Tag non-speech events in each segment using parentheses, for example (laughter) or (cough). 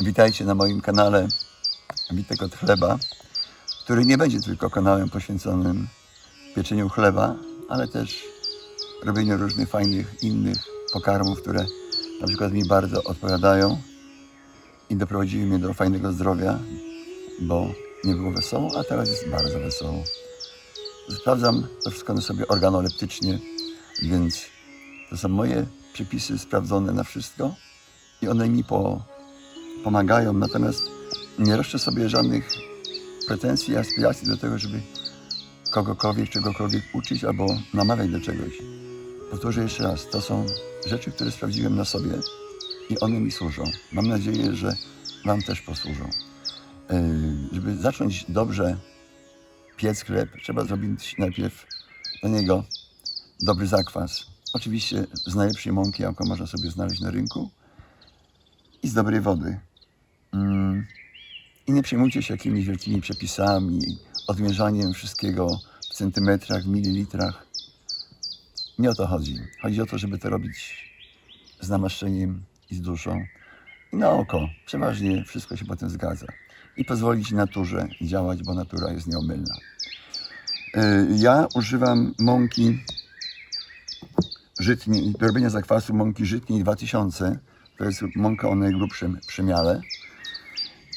Witajcie na moim kanale Witek od Chleba, który nie będzie tylko kanałem poświęconym pieczeniu chleba, ale też robieniu różnych fajnych innych pokarmów, które na przykład mi bardzo odpowiadają i doprowadziły mnie do fajnego zdrowia, bo nie było wesoło, a teraz jest bardzo wesoło. Sprawdzam to wszystko sobie organoleptycznie, więc to są moje przepisy sprawdzone na wszystko i one mi po, pomagają, natomiast nie roszczę sobie żadnych pretensji, aspiracji do tego, żeby kogokolwiek, czegokolwiek uczyć albo namawiać do czegoś. Powtórzę jeszcze raz, to są rzeczy, które sprawdziłem na sobie i one mi służą. Mam nadzieję, że Wam też posłużą. Yy, Żeby zacząć dobrze piec chleb, trzeba zrobić najpierw do niego dobry zakwas. Oczywiście z najlepszej mąki, jaką można sobie znaleźć na rynku i z dobrej wody. Mm. I nie przejmujcie się jakimiś wielkimi przepisami, odmierzaniem wszystkiego w centymetrach, w mililitrach. Nie o to chodzi. Chodzi o to, żeby to robić z namaszczeniem i z duszą. I na oko. Przeważnie wszystko się potem zgadza. I pozwolić naturze działać, bo natura jest nieomylna. Yy, Ja używam mąki żytniej, do robienia zakwasu mąki żytniej 2000. To jest mąka o najgrubszym przymiale.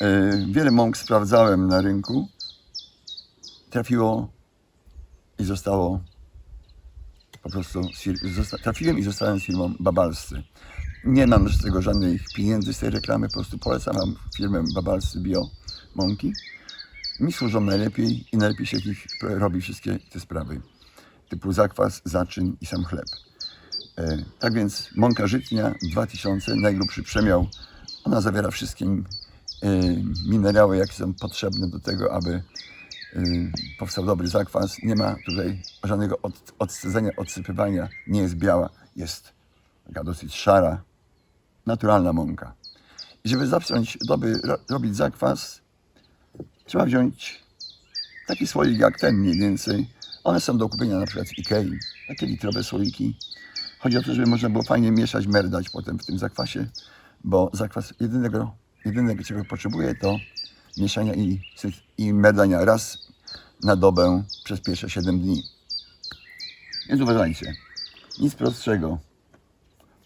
Yy, Wiele mąk sprawdzałem na rynku. Trafiło i zostało po prostu trafiłem i zostałem z firmą Babalscy. Nie mam z tego żadnych pieniędzy z tej reklamy, po prostu polecam wam firmę Babalscy Bio Mąki. Mi służą najlepiej i najlepiej się ich robi wszystkie te sprawy. Typu zakwas, zaczyn i sam chleb. E, tak więc mąka żytnia 2000, najgrubszy przemiał. Ona zawiera wszystkie minerały, jakie są potrzebne do tego, aby e, powstał dobry zakwas. Nie ma tutaj żadnego od, odsypywania. Nie jest biała, jest taka dosyć szara, naturalna mąka. I żeby zacząć dobry, ro, robić zakwas, trzeba wziąć taki słoik jak ten mniej więcej. One są do kupienia na przykład z Ikei, takie litrowe słoiki. Chodzi o to, żeby można było fajnie mieszać, merdać potem w tym zakwasie, bo zakwas jedynego, jedynego czego potrzebuje to mieszania i, i merdania raz na dobę przez pierwsze 7 dni. Więc uważajcie, nic prostszego.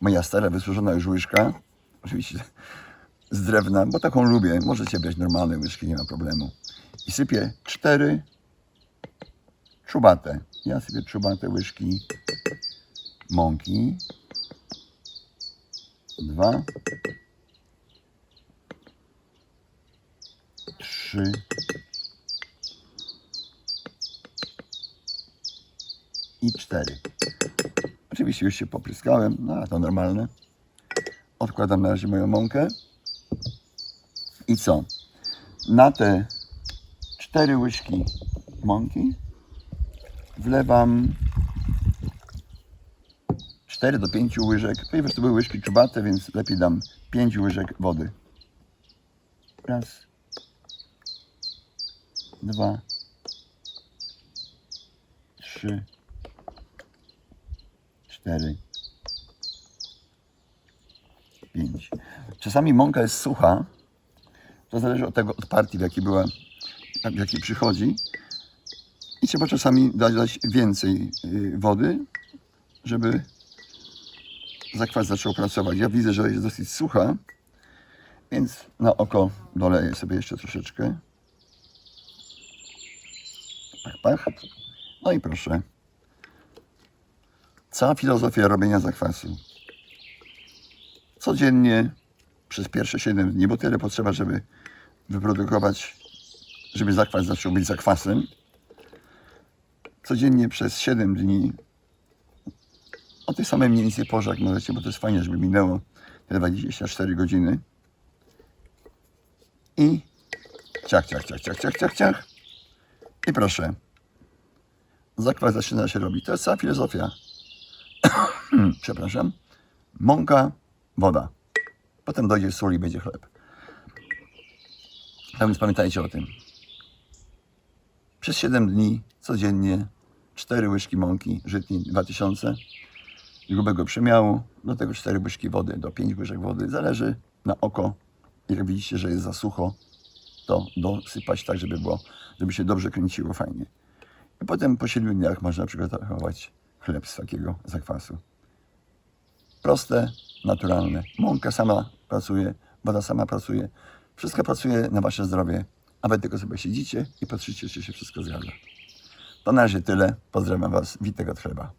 Moja stara, wysłużona już łyżka, oczywiście z drewna, bo taką lubię. Możecie brać normalne łyżki, nie ma problemu. I sypię cztery czubate. Ja sypię czubate łyżki mąki. Dwa. Trzy. I cztery. Oczywiście już się popryskałem, no ale to normalne. Odkładam na razie moją mąkę. I co? Na te cztery łyżki mąki wlewam 4 do 5 łyżek, ponieważ to były łyżki czubate, więc lepiej dam 5 łyżek wody. Raz, dwa, trzy, cztery, pięć. Czasami mąka jest sucha, to zależy od tego, od partii, w jakiej była, w jakiej przychodzi. I trzeba czasami dać więcej y, wody, żeby zakwas zaczął pracować. Ja widzę, że jest dosyć sucha, więc na oko doleję sobie jeszcze troszeczkę. Pach, pach. No i proszę. Cała filozofia robienia zakwasu. Codziennie przez pierwsze 7 dni, bo tyle potrzeba, żeby wyprodukować, żeby zakwas zaczął być zakwasem. Codziennie przez 7 dni o tej samej mniej więcej porze, jak możecie, bo to jest fajnie, żeby minęło te 24 godziny. I ciach, ciach, ciach, ciach, ciach, ciach, ciach. I proszę. Zakwas zaczyna się robić. To jest cała filozofia. (clears throat) Przepraszam. Mąka, woda. Potem dojdzie sól i będzie chleb. Tak więc pamiętajcie o tym. Przez 7 dni codziennie 4 łyżki mąki żytniej 2000 grubego przemiału, do tego 4 łyżki wody, do 5 łyżek wody, zależy na oko, jak widzicie, że jest za sucho, to dosypać tak, żeby było, żeby się dobrze kręciło fajnie. I potem po 7 dniach można przygotować chleb z takiego zakwasu. Proste, naturalne. Mąka sama pracuje, woda sama pracuje. Wszystko pracuje na wasze zdrowie, a wy tylko sobie siedzicie i patrzycie, czy się wszystko zgadza. To na razie tyle. Pozdrawiam was. Witek od chleba.